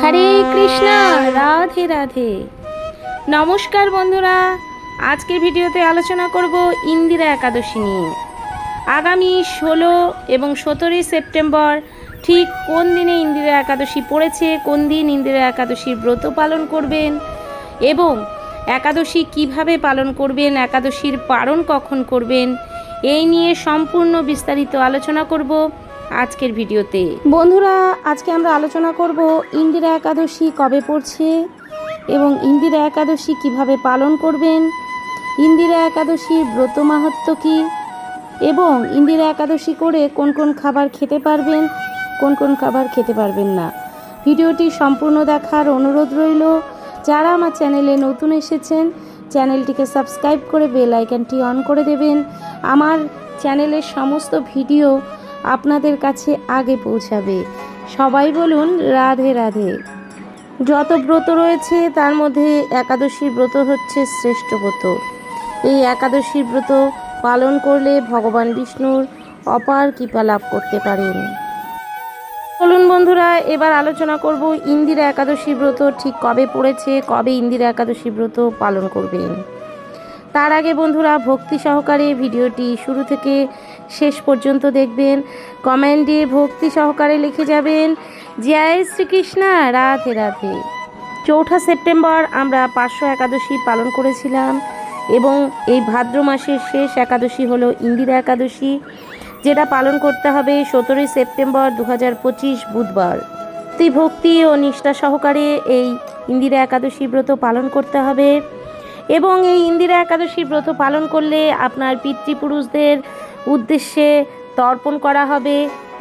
হরে কৃষ্ণ, রাধে রাধে। নমস্কার বন্ধুরা আজকের ভিডিওতে আলোচনা করব ইন্দিরা একাদশী নিয়ে। আগামী ষোলো এবং সতেরোই সেপ্টেম্বর ঠিক কোন দিনে ইন্দিরা একাদশী পড়েছে, কোন দিন ইন্দিরা একাদশীর ব্রত পালন করবেন এবং একাদশী কীভাবে পালন করবেন, একাদশীর পালন কখন করবেন, এই নিয়ে সম্পূর্ণ বিস্তারিত আলোচনা করব। আজকের ভিডিওতে। বন্ধুরা, আজকে আমরা আলোচনা করব ইন্দিরা একাদশী কবে পড়ছে এবং ইন্দিরা একাদশী কীভাবে পালন করবেন, ইন্দিরা একাদশীর ব্রত মাহাত্ম কী এবং ইন্দিরা একাদশী করে কোন কোন খাবার খেতে পারবেন, কোন কোন খাবার খেতে পারবেন না। ভিডিওটি সম্পূর্ণ দেখার অনুরোধ রইল। যারা আমার চ্যানেলে নতুন এসেছেন, চ্যানেলটিকে সাবস্ক্রাইব করে বেল আইকনটি অন করে দেবেন। আমার চ্যানেলের সমস্ত ভিডিও আপনাদের কাছে আগে পৌঁছাবে। সবাই বলুন, রাধে রাধে। যত ব্রত রয়েছে, তার মধ্যে একাদশীর ব্রত হচ্ছে শ্রেষ্ঠ ব্রত। এই একাদশীর ব্রত পালন করলে ভগবান বিষ্ণুর অপার কৃপা লাভ করতে পারেন। চলুন বন্ধুরা, এবার আলোচনা করব ইন্দিরা একাদশী ব্রত ঠিক কবে পড়েছে, কবে ইন্দিরা একাদশী ব্রত পালন করবেন। তার আগে বন্ধুরা, ভক্তি সহকারে ভিডিওটি শুরু থেকে শেষ পর্যন্ত দেখবেন। কমেন্টে ভক্তি সহকারে লিখে যাবেন, জয় শ্রীকৃষ্ণ, রাধে রাধে। চৌঠা সেপ্টেম্বর আমরা পাঁচশো একাদশী পালন করেছিলাম এবং এই ভাদ্র মাসের শেষ একাদশী হলো ইন্দিরা একাদশী, যেটা পালন করতে হবে সতেরোই সেপ্টেম্বর দু হাজার পঁচিশ বুধবার। ভক্তি ভক্তি ও নিষ্ঠা সহকারে এই ইন্দিরা একাদশী ব্রত পালন করতে হবে এবং এই ইন্দিরা একাদশী ব্রত পালন করলে আপনার পিতৃপুরুষদের উদ্দেশ্যে তর্পণ করা হবে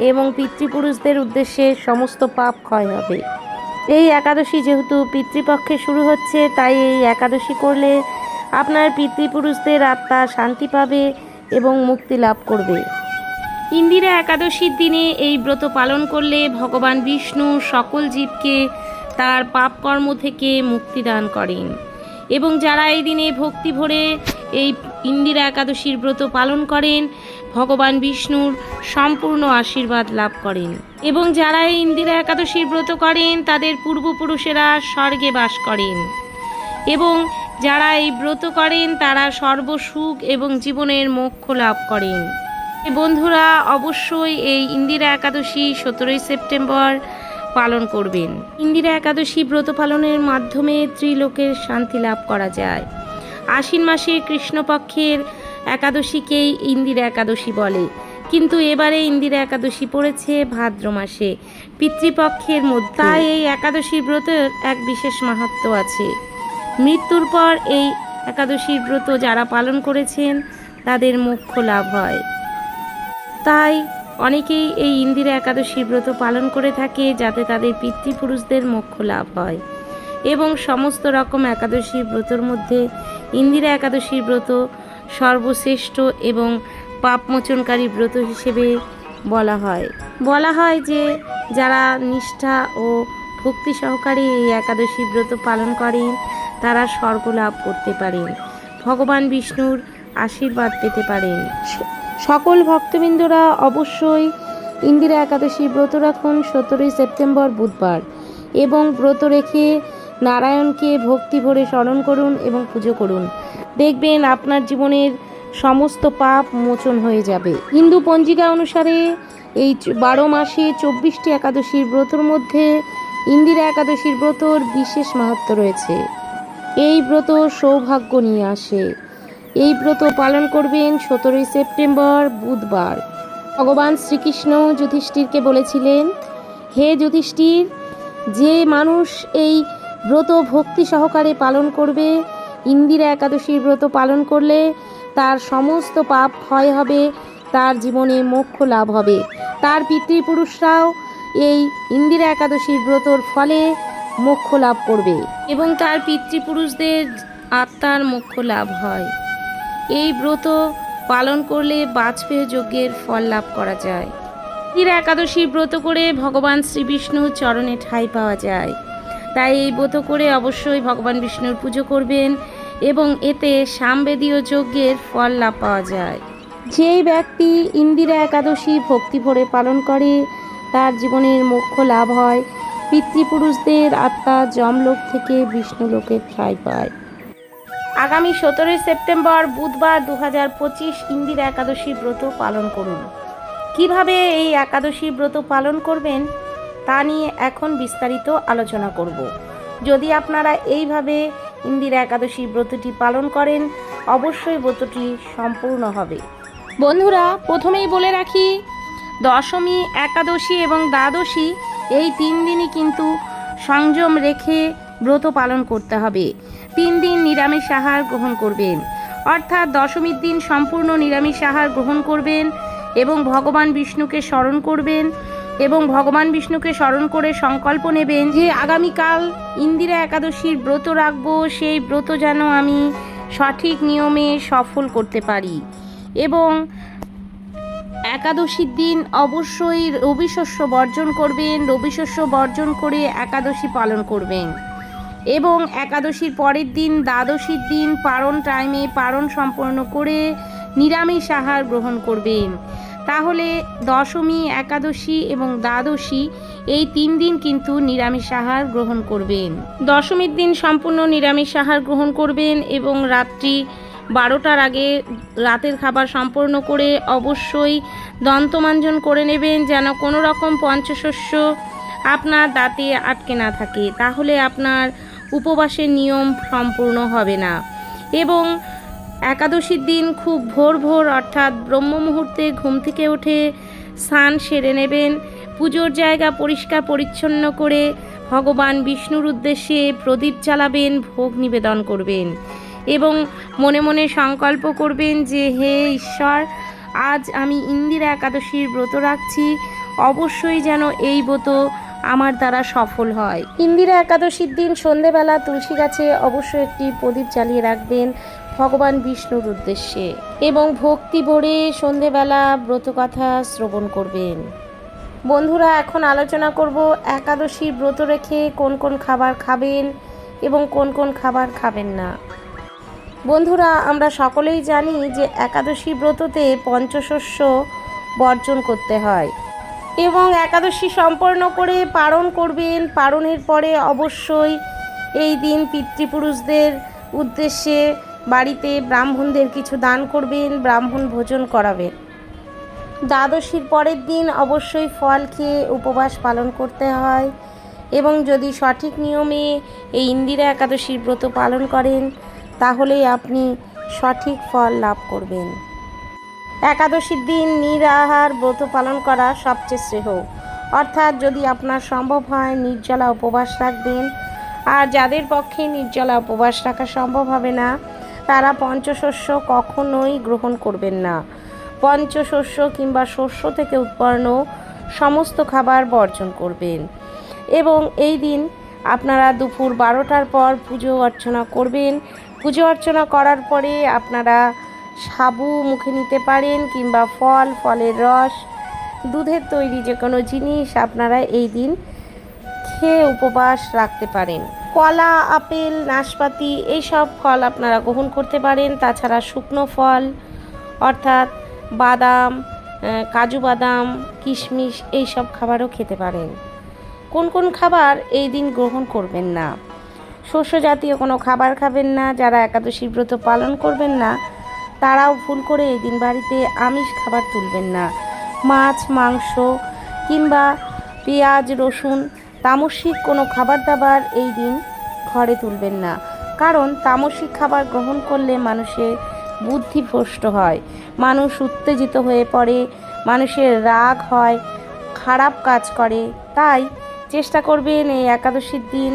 এবং পিতৃপুরুষদের উদ্দেশ্যে সমস্ত পাপ ক্ষয় হবে। এই একাদশী যেহেতু পিতৃপক্ষে শুরু হচ্ছে, তাই এই একাদশী করলে আপনার পিতৃপুরুষদের আত্মা শান্তি পাবে এবং মুক্তি লাভ করবে। ইন্দিরা একাদশীর দিনে এই ব্রত পালন করলে ভগবান বিষ্ণু সকল জীবকে তার পাপকর্ম থেকে মুক্তি দান করেন এবং যারা এই দিনে ভক্তি ভরে এই ইন্দিরা একাদশীর ব্রত পালন করেন, ভগবান বিষ্ণুর সম্পূর্ণ আশীর্বাদ লাভ করেন। এবং যারা এই ইন্দিরা একাদশীর ব্রত করেন, তাদের পূর্বপুরুষেরা স্বর্গে বাস করেন। এবং যারা এই ব্রত করেন, তারা সর্বসুখ এবং জীবনের মোক্ষ লাভ করেন। বন্ধুরা, অবশ্যই এই ইন্দিরা একাদশী সতেরোই সেপ্টেম্বর পালন করবেন। ইন্দিরা একাদশী ব্রত পালনের মাধ্যমে ত্রিলোকের শান্তি লাভ করা যায়। আশ্বিন মাসে কৃষ্ণপক্ষের একাদশীকেই ইন্দিরা একাদশী বলে। কিন্তু এবারে ইন্দিরা একাদশী পড়েছে ভাদ্র মাসে। পিতৃপক্ষের মধ্যে তাই এই একাদশী ব্রতের এক বিশেষ মাহাত্ম আছে। মৃত্যুর পর এই একাদশীর ব্রত যারা পালন করেছেন, তাদের মোক্ষ লাভ হয়। তাই অনেকেই এই ইন্দিরা একাদশীর ব্রত পালন করে থাকে, যাতে তাদের পিতৃপুরুষদের মোক্ষ লাভ হয়। এবং সমস্ত রকম একাদশী ব্রতর মধ্যে ইন্দিরা একাদশীর ব্রত, সর্বশ্রেষ্ঠ এবং পাপমোচনকারী ব্রত হিসেবে বলা হয়। বলা হয় যে, যারা নিষ্ঠা ও ভক্তি সহকারে এই একাদশী ব্রত পালন করেন, তারা স্বর্গ লাভ করতে পারেন। ভগবান বিষ্ণুর আশীর্বাদ পেতে পারেন। সকল ভক্তবৃন্দরা অবশ্যই ইন্দিরা একাদশী ব্রত রাখুন সতেরোই সেপ্টেম্বর বুধবার এবং ব্রত রেখে নারায়ণকে ভক্তি ভরে স্মরণ করুন এবং পুজো করুন। দেখবেন আপনার জীবনের সমস্ত পাপ মোচন হয়ে যাবে। হিন্দু পঞ্জিকা অনুসারে এই বারো মাসে চব্বিশটি একাদশীর ব্রতর মধ্যে ইন্দিরা একাদশীর ব্রতর বিশেষ মাহাত্ম রয়েছে। এই ব্রত সৌভাগ্য নিয়ে আসে। এই ব্রত পালন করবেন সতেরোই সেপ্টেম্বর, বুধবার। ভগবান শ্রীকৃষ্ণ যুধিষ্ঠিরকে বলেছিলেন, হে যুধিষ্ঠির, যে মানুষ এই ব্রত ভক্তি সহকারে পালন করবে। ইন্দিরা একাদশীর ব্রত পালন করলে তার সমস্ত পাপ ক্ষয় হবে, তার জীবনে মোক্ষ লাভ হবে। তার পিতৃপুরুষরাও এই ইন্দিরা একাদশীর ব্রতর ফলে মোক্ষ লাভ করবে এবং তার পিতৃপুরুষদের আত্মার মোক্ষ লাভ হয়। এই ব্রত পালন করলে বাজপেয় যজ্ঞের ফল লাভ করা যায়। ইন্দিরা একাদশী ব্রত করে ভগবান শ্রী বিষ্ণুর চরণে ঠাঁই পাওয়া যায়। তাই এই ব্রত করে অবশ্যই ভগবান বিষ্ণুর পুজো করবেন এবং এতে সামবেদীয় যজ্ঞের ফল লাভ পাওয়া যায়। যেই ব্যক্তি ইন্দিরা একাদশী ভক্তি ভরে পালন করে তার জীবনের মোক্ষ লাভ হয়। পিতৃপুরুষদের আত্মা যমলোক থেকে বিষ্ণুলোকে ঠাঁই পায়। আগামী সতেরোই সেপ্টেম্বর বুধবার দু হাজার পঁচিশ ইন্দিরা একাদশী ব্রত পালন করুন। কীভাবে এই একাদশী ব্রত পালন করবেন? তা নিয়ে এখন বিস্তারিত আলোচনা করব। যদি আপনারা এইভাবে ইন্দিরা একাদশী ব্রতটি পালন করেন, অবশ্যই ব্রতটি সম্পূর্ণ হবে। বন্ধুরা, প্রথমেই বলে রাখি, দশমী, একাদশী এবং দ্বাদশী, এই তিন দিনই কিন্তু সংযম রেখে ব্রত পালন করতে হবে। তিন দিন নিরামিষ আহার গ্রহণ করবেন। অর্থাৎ দশমীর দিন সম্পূর্ণ নিরামিষ আহার গ্রহণ করবেন এবং ভগবান বিষ্ণুকে স্মরণ করবেন। এবং ভগবান বিষ্ণুকে স্মরণ করে সংকল্প নেবেন যে আগামীকাল ইন্দিরা একাদশীর ব্রত রাখব, সেই ব্রত যেন আমি সঠিক নিয়মে সফল করতে পারি। এবং একাদশীর দিন অবশ্যই রবি শস্য বর্জন করবেন, রবি শস্য বর্জন করে একাদশী পালন করবেন। এবং একাদশীর পরের দিন, দ্বাদশীর দিন পারণ টাইমে পারণ সম্পন্ন করে নিরামিষ আহার গ্রহণ করবেন। তাহলে দশমী, একাদশী এবং দ্বাদশী এই তিন দিন কিন্তু নিরামিষ আহার গ্রহণ করবেন। দশমীর দিন সম্পূর্ণ নিরামিষ আহার গ্রহণ করবেন এবং রাত্রি বারোটার আগে রাতের খাবার সম্পূর্ণ করে অবশ্যই দন্তমাঞ্জন করে নেবেন যেন কোনো রকম পঞ্চশস্য আপনার দাঁতে আটকে না থাকে। তাহলে আপনার উপবাসের নিয়ম সম্পূর্ণ হবে না। এবং একাদশীর দিন খুব ভোর ভোর, অর্থাৎ ব্রহ্ম মুহূর্তে ঘুম থেকে উঠে স্নান সেরে নেবেন। পুজোর জায়গা পরিষ্কার পরিচ্ছন্ন করে ভগবান বিষ্ণুর উদ্দেশ্যে প্রদীপ চালাবেন ভোগ নিবেদন করবেন এবং মনে মনে সংকল্প করবেন যে, হে ঈশ্বর, আজ আমি ইন্দিরা একাদশীর ব্রত রাখছি। অবশ্যই যেন এই ব্রত আমার দ্বারা সফল হয়। ইন্দিরা একাদশীর দিন সন্ধেবেলা তুলসী গাছে অবশ্যই একটি প্রদীপ জ্বালিয়ে রাখবেন। ভগবান বিষ্ণুর উদ্দেশ্যে এবং ভক্তি ভরে সন্ধেবেলা ব্রতকথা শ্রবণ করবেন। বন্ধুরা, এখন আলোচনা করব একাদশীর ব্রত রেখে কোন কোন খাবার খাবেন এবং কোন কোন খাবার খাবেন না। বন্ধুরা, আমরা সকলেই জানি যে একাদশী ব্রততে পঞ্চশস্য বর্জন করতে হয় এবং একাদশী সম্পন্ন করে পালন করবেন। পালনের পরে অবশ্যই এই দিন পিতৃপুরুষদের উদ্দেশ্যে বাড়িতে ব্রাহ্মণদের কিছু দান করবেন, ব্রাহ্মণ ভোজন করাবেন। দ্বাদশীর পরের দিন অবশ্যই ফল খেয়ে উপবাস পালন করতে হয় এবং যদি সঠিক নিয়মে এই ইন্দিরা একাদশীর ব্রত পালন করেন, তাহলেই আপনি সঠিক ফল লাভ করবেন। একাদশীর দিন নিরাহার ব্রত পালন করা সবচেয়ে শ্রেয়। অর্থাৎ যদি আপনার সম্ভব হয় নির্জলা উপবাস রাখবেন। আর যাদের পক্ষে নির্জলা উপবাস রাখা সম্ভব হবে না তারা পঞ্চশস্য কখনোই গ্রহণ করবেন না। পঞ্চশস্য কিংবা শস্য থেকে উৎপন্ন সমস্ত খাবার বর্জন করবেন। এবং এই দিন আপনারা দুপুর বারোটার পর পুজো অর্চনা করবেন। পুজো অর্চনা করার পরে আপনারা সাবু মুখে নিতে পারেন কিংবা ফল, ফলের রস, দুধের তৈরি যে কোনো জিনিস আপনারা এই দিন খেয়ে উপবাস রাখতে পারেন। কলা, আপেল, নাশপাতি এইসব ফল আপনারা গ্রহণ করতে পারেন। তাছাড়া শুকনো ফল, অর্থাৎ বাদাম কাজু বাদাম, কিশমিশ এইসব খাবারও খেতে পারেন। কোন কোন খাবার এই দিন গ্রহণ করবেন না। শস্য জাতীয় কোনো খাবার খাবেন না, যারা একাদশী ব্রত পালন করবেন না, তারাও ভুল করে এই দিন বাড়িতে আমিষ খাবার তুলবেন না। মাছ, মাংস কিংবা পেঁয়াজ, রসুন তামসিক কোনো খাবার দাবার এই দিন ঘরে তুলবেন না। কারণ তামসিক খাবার গ্রহণ করলে মানুষের বুদ্ধি ভ্রষ্ট হয়, মানুষ উত্তেজিত হয়ে পড়ে, মানুষের রাগ হয়, খারাপ কাজ করে। তাই চেষ্টা করবেন এই একাদশীর দিন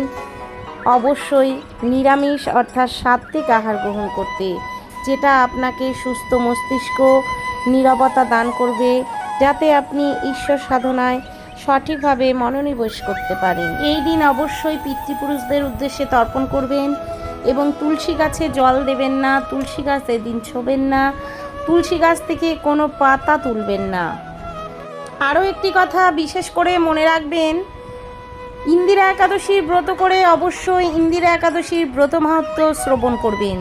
অবশ্যই নিরামিষ অর্থাৎ সাত্ত্বিক আহার গ্রহণ করতে, যেটা আপনাকে সুস্থ মস্তিষ্ক নীরবতা দান করবে, যাতে আপনি ঈশ্বর সাধনায় সঠিকভাবে মনোনিবেশ করতে পারেন। এই দিন অবশ্যই পিতৃপুরুষদের উদ্দেশ্যে তর্পণ করবেন এবং তুলসী গাছে জল দেবেন না, তুলসী গাছ এদিন ছোবেন না, তুলসী গাছ থেকে কোনো পাতা তুলবেন না। আরও একটি কথা বিশেষ করে মনে রাখবেন, ইন্দিরা একাদশীর ব্রত করে অবশ্যই ইন্দিরা একাদশীর ব্রত মাহাত্ম শ্রবণ করবেন।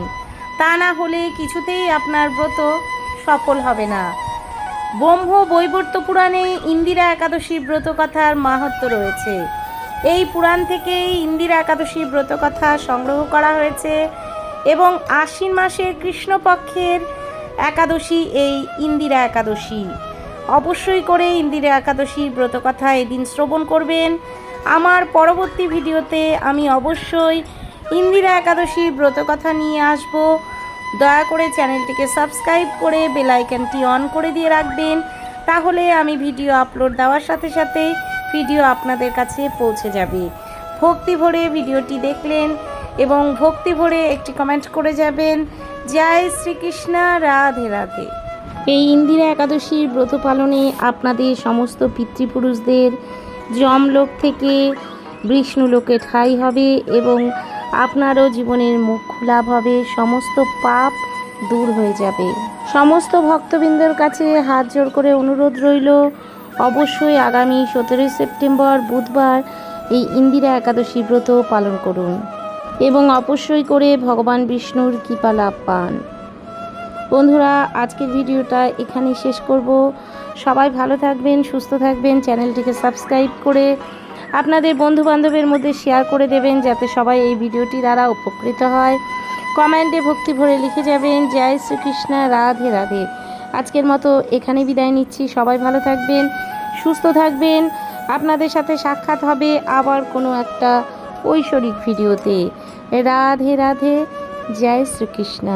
তা না হলে কিছুতেই আপনার ব্রত সফল হবে না। ব্রহ্ম বৈবর্ত পুরাণে ইন্দিরা একাদশী ব্রত কথার মাহাত্ম রয়েছে। এই পুরাণ থেকেই ইন্দিরা একাদশী ব্রতকথা সংগ্রহ করা হয়েছে এবং আশ্বিন মাসের কৃষ্ণপক্ষের একাদশী এই ইন্দিরা একাদশী। অবশ্যই করে ইন্দিরা একাদশীর ব্রতকথা এদিন শ্রবণ করবেন। আমার পরবর্তী ভিডিওতে আমি অবশ্যই ইন্দিরা একাদশীর ব্রতকথা নিয়ে আসব। দয়া করে চ্যানেলটিকে সাবস্ক্রাইব করে বেল আইকনটি অন করে দিয়ে রাখবেন। তাহলে আমি ভিডিও আপলোড দেওয়ার সাথে সাথে ভিডিও আপনাদের কাছে পৌঁছে যাবে। ভক্তি ভরে ভিডিওটি দেখলেন এবং ভক্তি ভরে একটি কমেন্ট করে যাবেন, জয় শ্রীকৃষ্ণ, রাধে রাধে। এই ইন্দিরা একাদশীর ব্রত পালনে আপনাদের সমস্ত পিতৃপুরুষদের যমলোক থেকে বিষ্ণুলোকে ঠাঁই হবে এবং আপনারও জীবনের মুখ লাভ হবে সমস্ত পাপ দূর হয়ে যাবে। সমস্ত ভক্তবৃন্দের কাছে হাত জোর করে অনুরোধ রইল, অবশ্যই আগামী সতেরোই সেপ্টেম্বর বুধবার এই ইন্দিরা একাদশী ব্রত পালন করুন এবং অবশ্যই করে ভগবান বিষ্ণুর কৃপা লাভ পান। বন্ধুরা, আজকের ভিডিওটা এখানে শেষ করব। সবাই ভালো থাকবেন, সুস্থ থাকবেন, চ্যানেলটিকে সাবস্ক্রাইব করে আপনাদের বন্ধু বান্ধবের মধ্যে শেয়ার করে দেবেন যাতে সবাই এই ভিডিওটি দ্বারা উপকৃত হয়। কমেন্টে ভক্তি ভরে লিখে যাবেন, জয় শ্রীকৃষ্ণ, রাধে রাধে। আজকের মতো এখানে বিদায় নিচ্ছি। সবাই ভালো থাকবেন, সুস্থ থাকবেন। আপনাদের সাথে সাক্ষাৎ হবে আবার কোনো একটা ঐশ্বরিক ভিডিওতে। রাধে রাধে, জয় শ্রীকৃষ্ণ।